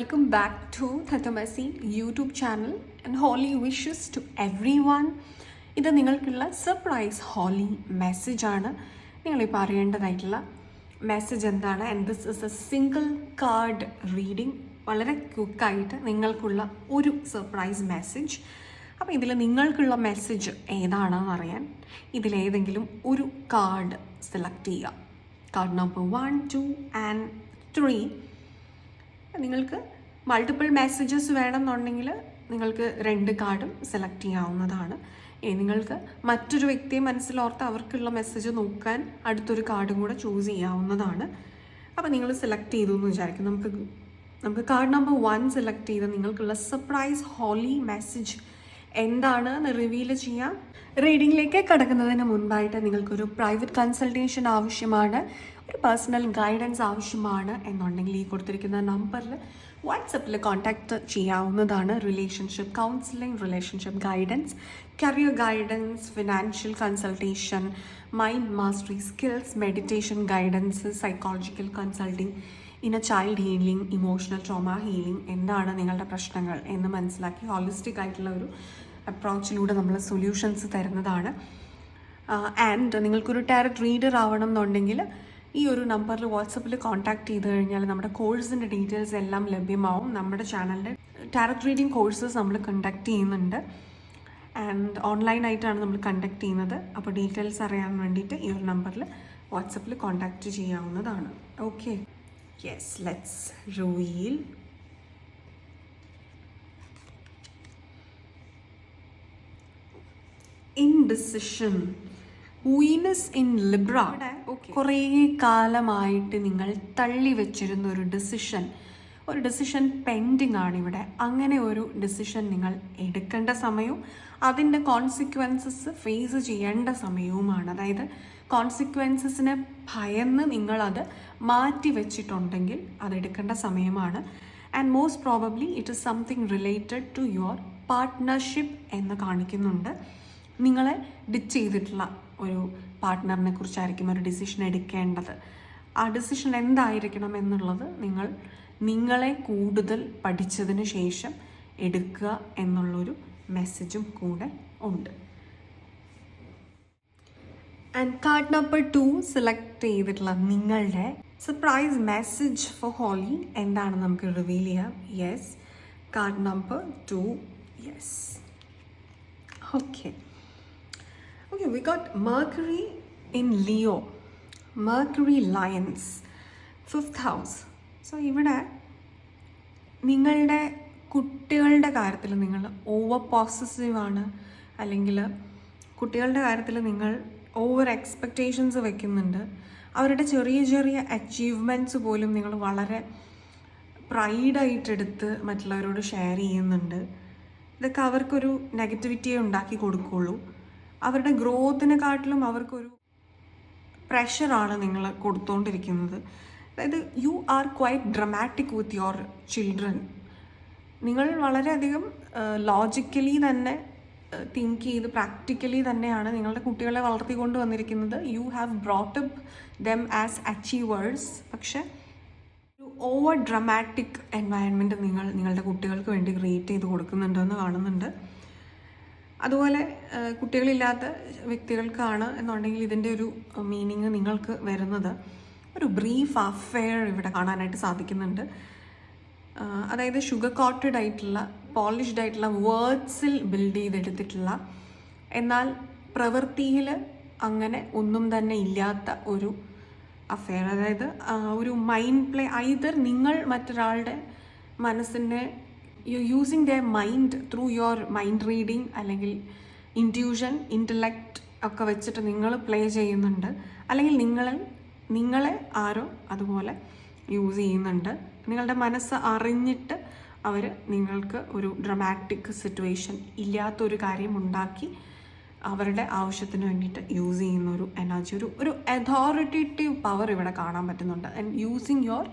welcome back to Tathamasi YouTube channel and Holi wishes to everyone ഇത് നിങ്ങൾക്കുള്ള surprise Holi മെസ്സേജാണ് നിങ്ങളിപ്പോൾ അറിയേണ്ടതായിട്ടുള്ള മെസ്സേജ് എന്താണ്? And this is a single card reading വളരെ ക്വിക്കായിട്ട് നിങ്ങൾക്കുള്ള ഒരു സർപ്രൈസ് മെസ്സേജ് അപ്പോൾ ഇതിൽ നിങ്ങൾക്കുള്ള മെസ്സേജ് ഏതാണെന്ന് അറിയാൻ ഇതിലേതെങ്കിലും ഒരു കാർഡ് സെലക്ട് ചെയ്യുക. Card number one two and three നിങ്ങൾക്ക് മൾട്ടിപ്പിൾ മെസ്സേജസ് വേണമെന്നുണ്ടെങ്കിൽ നിങ്ങൾക്ക് രണ്ട് കാർഡും സെലക്ട് ചെയ്യാവുന്നതാണ്. ഇനി നിങ്ങൾക്ക് മറ്റൊരു വ്യക്തിയെ മനസ്സിലോർത്ത് അവർക്കുള്ള മെസ്സേജ് നോക്കാൻ അടുത്തൊരു കാർഡും കൂടെ ചൂസ് ചെയ്യാവുന്നതാണ്. അപ്പോൾ നിങ്ങൾ സെലക്ട് ചെയ്തു എന്ന് വിചാരിക്കും. നമുക്ക് നമുക്ക് കാർഡ് നമ്പർ വൺ സെലക്ട് ചെയ്ത് നിങ്ങൾക്കുള്ള സർപ്രൈസ് ഹോളി മെസ്സേജ് എന്താണ് റിവീൽ ചെയ്യാം. റീഡിങ്ങിലേക്ക് കടക്കുന്നതിന് മുൻപായിട്ട് നിങ്ങൾക്കൊരു പ്രൈവറ്റ് കൺസൾട്ടേഷൻ ആവശ്യമാണ്. ഒരു പേഴ്സണൽ ഗൈഡൻസ് ആവശ്യമാണ് എന്നുണ്ടെങ്കിൽ ഈ കൊടുത്തിരിക്കുന്ന നമ്പറിൽ വാട്സപ്പിൽ കോൺടാക്റ്റ് ചെയ്യാവുന്നതാണ് relationship counselling relationship guidance career guidance financial consultation mind mastery skills meditation guidance psychological consulting inner child healing emotional trauma healing എന്താണ് നിങ്ങളുടെ പ്രശ്നങ്ങൾ എന്ന് മനസ്സിലാക്കി ഹോളിസ്റ്റിക് ആയിട്ടുള്ള ഒരു അപ്രോച്ചിലൂടെ നമ്മൾ സൊല്യൂഷൻസ് തരുന്നതാണ്. ആൻഡ് നിങ്ങൾക്കൊരു ടാരറ്റ് റീഡർ ആവണം എന്നുണ്ടെങ്കിൽ ഈ ഒരു നമ്പറിൽ വാട്സപ്പിൽ കോൺടാക്ട് ചെയ്ത് കഴിഞ്ഞാൽ നമ്മുടെ കോഴ്സിന്റെ ഡീറ്റെയിൽസ് എല്ലാം ലഭ്യമാവും. നമ്മുടെ ചാനലിന്റെ ടാരറ്റ് റീഡിങ് കോഴ്സസ് നമ്മൾ കണ്ടക്ട് ചെയ്യുന്നുണ്ട്. ആൻഡ് ഓൺലൈനായിട്ടാണ് നമ്മൾ കണ്ടക്ട് ചെയ്യുന്നത്. അപ്പോൾ ഡീറ്റെയിൽസ് അറിയാൻ വേണ്ടിയിട്ട് ഈ ഒരു നമ്പറിൽ വാട്സപ്പിൽ കോൺടാക്റ്റ് ചെയ്യാവുന്നതാണ്. Okay yes let's reveal indecision Venus in Libra കുറേ കാലമായിട്ട് നിങ്ങൾ തള്ളി വെച്ചിരുന്ന ഒരു ഡിസിഷൻ ഒരു ഡിസിഷൻ പെൻഡിങ് ആണ് ഇവിടെ. അങ്ങനെ ഒരു ഡിസിഷൻ നിങ്ങൾ എടുക്കേണ്ട സമയവും അതിന്റെ കോൺസിക്വൻസസ് ഫേസ് ചെയ്യേണ്ട സമയവുമാണ്. അതായത് കോൺസിക്വൻസസിനെ ഭയന്ന് നിങ്ങളത് മാറ്റി വെച്ചിട്ടുണ്ടെങ്കിൽ അതെടുക്കേണ്ട സമയമാണ്. And most probably it is something related to your partnership എന്ന് കാണിക്കുന്നുണ്ട്. നിങ്ങളെ ഡിച്ച് ചെയ്തിട്ടുള്ള ഒരു പാർട്ട്ണറിനെ കുറിച്ചായിരിക്കും ഒരു ഡിസിഷൻ എടുക്കേണ്ടത്. ആ ഡിസിഷൻ എന്തായിരിക്കണം എന്നുള്ളത് നിങ്ങൾ നിങ്ങളെ കൂടുതൽ പഠിച്ചതിന് ശേഷം എടുക്കുക എന്നുള്ളൊരു മെസ്സേജും കൂടെ ഉണ്ട്. And card number two select ചെയ്തിട്ടുള്ള നിങ്ങളുടെ സർപ്രൈസ് മെസ്സേജ് ഫോർ ഹോളി എന്താണ് നമുക്ക് റിവീൽ ചെയ്യാം? Yes card number two yes okay Okay, we got Mercury in Leo, Mercury Lions, fifth house. So ഇവിടെ നിങ്ങളുടെ കുട്ടികളുടെ കാര്യത്തിൽ നിങ്ങൾ ഓവർ പോസസീവ് ആണ്. അല്ലെങ്കിൽ കുട്ടികളുടെ കാര്യത്തിൽ നിങ്ങൾ ഓവർ എക്സ്പെക്റ്റേഷൻസ് വെക്കുന്നുണ്ട്. അവരുടെ ചെറിയ ചെറിയ അച്ചീവ്മെന്റ്സ് പോലും നിങ്ങൾ വളരെ പ്രൈഡായിട്ടെടുത്ത് മറ്റുള്ളവരോട് ഷെയർ ചെയ്യുന്നുണ്ട്. ഇതൊക്കെ അവർക്കൊരു നെഗറ്റിവിറ്റിയെ ഉണ്ടാക്കി കൊടുക്കുള്ളൂ അവരുടെ ഗ്രോത്തിനെക്കാട്ടിലും അവർക്കൊരു പ്രഷറാണ് നിങ്ങൾ കൊടുത്തുകൊണ്ടിരിക്കുന്നത് അതായത് you are quite dramatic with your children. നിങ്ങൾ വളരെയധികം ലോജിക്കലി തന്നെ തിങ്ക് ചെയ്ത് പ്രാക്ടിക്കലി തന്നെയാണ് നിങ്ങളുടെ കുട്ടികളെ വളർത്തിക്കൊണ്ട് വന്നിരിക്കുന്നത്. You have brought up them as achievers. പക്ഷെ ഓവർ ഡ്രമാറ്റിക് എൻവയൺമെന്റ് നിങ്ങൾ നിങ്ങളുടെ കുട്ടികൾക്ക് വേണ്ടി ക്രിയേറ്റ് ചെയ്ത് കൊടുക്കുന്നുണ്ടെന്ന് കാണുന്നുണ്ട്. അതുപോലെ കുട്ടികളില്ലാത്ത വ്യക്തികൾക്കാണ് എന്നുണ്ടെങ്കിൽ ഇതിന്റെ ഒരു മീനിങ് നിങ്ങൾക്ക് വരുന്നത്. ഒരു ബ്രീഫ് അഫെയർ ഇവിടെ കാണാനായിട്ട് സാധിക്കുന്നുണ്ട്. അതായത് ഷുഗർ കോട്ടഡ് ആയിട്ടുള്ള പോളിഷ്ഡ് ആയിട്ടുള്ള വേർഡ്സിൽ ബിൽഡ് ചെയ്തെടുത്തിട്ടുള്ള എന്നാൽ പ്രവൃത്തിയിൽ അങ്ങനെ ഒന്നും തന്നെ ഇല്ലാത്ത ഒരു അഫെയർ അതായത് ഒരു മൈൻഡ് പ്ലേ ഐതർ നിങ്ങൾ മറ്റൊരാളുടെ മനസ്സിനെ you using the mind through your mind reading അല്ലെങ്കിൽ ഇന്റ്യൂഷൻ ഇന്റലക്റ്റ് ഒക്കെ വെച്ചിട്ട് നിങ്ങൾ പ്ലേ ചെയ്യുന്നുണ്ട്. അല്ലെങ്കിൽ നിങ്ങളിൽ നിങ്ങളെ ആരോ അതുപോലെ യൂസ് ചെയ്യുന്നുണ്ട്. നിങ്ങളുടെ മനസ്സ് അറിഞ്ഞിട്ട് അവർ നിങ്ങൾക്ക് ഒരു ഡ്രമാറ്റിക് സിറ്റുവേഷൻ ഇല്ലാത്തൊരു കാര്യം ഉണ്ടാക്കി അവരുടെ ആവശ്യത്തിന് വേണ്ടിയിട്ട് യൂസ് ചെയ്യുന്ന ഒരു എനർജി ഒരു ഒരു അതോറിറ്റേറ്റീവ് പവർ ഇവിടെ കാണാൻ പറ്റുന്നുണ്ട്. ആൻഡ് യൂസിങ് യുവർ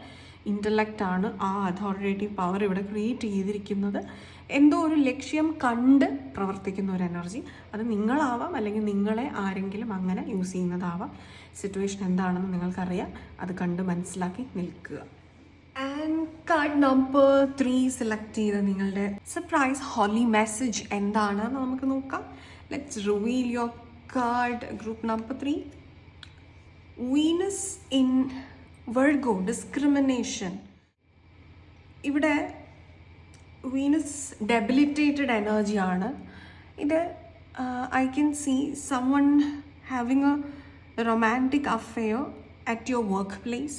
ഇന്റലക്റ്റ് ആണ് ആ അതോറിറ്റേറ്റീവ് പവർ ഇവിടെ ക്രിയേറ്റ് ചെയ്തിരിക്കുന്നത്. എന്തോ ഒരു ലക്ഷ്യം കണ്ട് പ്രവർത്തിക്കുന്ന ഒരു എനർജി അത് നിങ്ങളാവാം അല്ലെങ്കിൽ നിങ്ങളെ ആരെങ്കിലും അങ്ങനെ യൂസ് ചെയ്യുന്നതാവാം. സിറ്റുവേഷൻ എന്താണെന്ന് നിങ്ങൾക്കറിയാം. അത് കണ്ട് മനസ്സിലാക്കി നിൽക്കുക. And card number three select ചെയ്ത നിങ്ങളുടെ സർപ്രൈസ് ഹോളി മെസ്സേജ് എന്താണെന്ന് നമുക്ക് നോക്കാം. Let's reveal your card group number three Venus in Virgo discrimination ഇവിടെ വീനസ് ഡെബിലിറ്റേറ്റഡ് എനർജിയാണ് ഇത് I can see someone having a romantic affair at your work place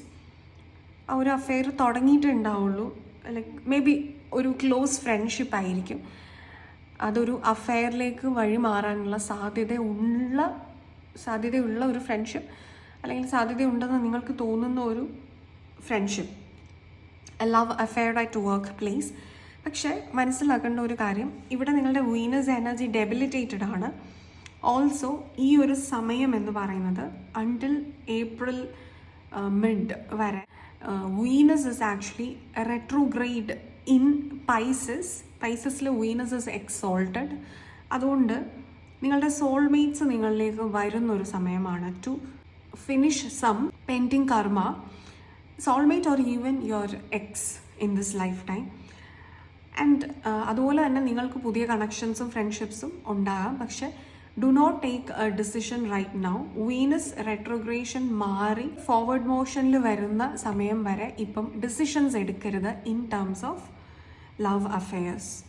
ആ ഒരു അഫെയർ തുടങ്ങിയിട്ടുണ്ടാവുള്ളൂ. ലൈക്ക് മേ ബി ഒരു ക്ലോസ് ഫ്രണ്ട്ഷിപ്പ് ആയിരിക്കും. അതൊരു അഫെയറിലേക്ക് വഴി മാറാനുള്ള സാധ്യതയുള്ള സാധ്യതയുള്ള ഒരു ഫ്രണ്ട്ഷിപ്പ് അല്ലെങ്കിൽ സാധ്യതയുണ്ടെന്ന് നിങ്ങൾക്ക് തോന്നുന്ന ഒരു friendship a love affair at work place പക്ഷേ മനസ്സിലാക്കേണ്ട ഒരു കാര്യം ഇവിടെ നിങ്ങളുടെ വീനസ് എനർജി ഡെബിലിറ്റേറ്റഡ് ആണ്. ഓൾസോ ഈ ഒരു സമയം എന്ന് പറയുന്നത് അണ്ടിൽ ഏപ്രിൽ മിഡ് വരെ. Venus is actually retrograde in Pisces പൈസസിൽ Venus is exalted അതുകൊണ്ട് നിങ്ങളുടെ സോൾമേറ്റ്സ് നിങ്ങളിലേക്ക് വരുന്നൊരു സമയമാണ്. To some pending karma soulmate or even your ex in this lifetime and അതുപോലെ തന്നെ നിങ്ങൾക്ക് പുതിയ കണക്ഷൻസും ഫ്രണ്ട്ഷിപ്സും ഉണ്ടാകാം. പക്ഷെ do not take a decision right now Venus retrogression മാറി ഫോർവേഡ് മോഷനിൽ വരുന്ന സമയം വരെ ഇപ്പം ഡിസിഷൻസ് എടുക്കരുത് in terms of love affairs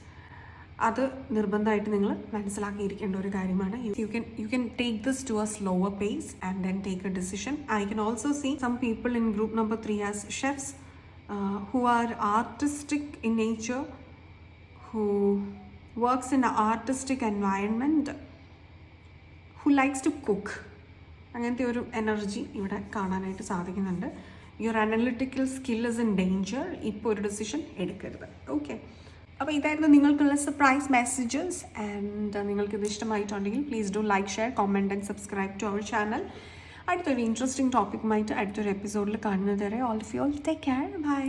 അത് നിർബന്ധമായിട്ട് നിങ്ങൾ മനസ്സിലാക്കിയിരിക്കേണ്ട ഒരു കാര്യമാണ്. You can you can take this to a slower pace and then take a decision I can also see some people in group number three as chefs who are artistic in nature who works in a artistic environment, who likes to cook. അങ്ങനത്തെ ഒരു energy ഇവിടെ കാണാനായിട്ട് സാധിക്കുന്നുണ്ട്. Your analytical skill is in danger ഇപ്പോൾ ഒരു decision എടുക്കരുത്. Okay അപ്പോൾ ഇതായിരുന്നു നിങ്ങൾക്കുള്ള സർപ്രൈസ് മെസ്സേജസ് ആൻഡ് നിങ്ങൾക്കിത് ഇഷ്ടമായിട്ടുണ്ടെങ്കിൽ please do like share comment and subscribe to our channel അടുത്തൊരു ഇൻട്രസ്റ്റിംഗ് ടോപ്പിക്കുമായിട്ട് അടുത്തൊരു എപ്പിസോഡിൽ കാണുന്നത് വരെ all of you all take care bye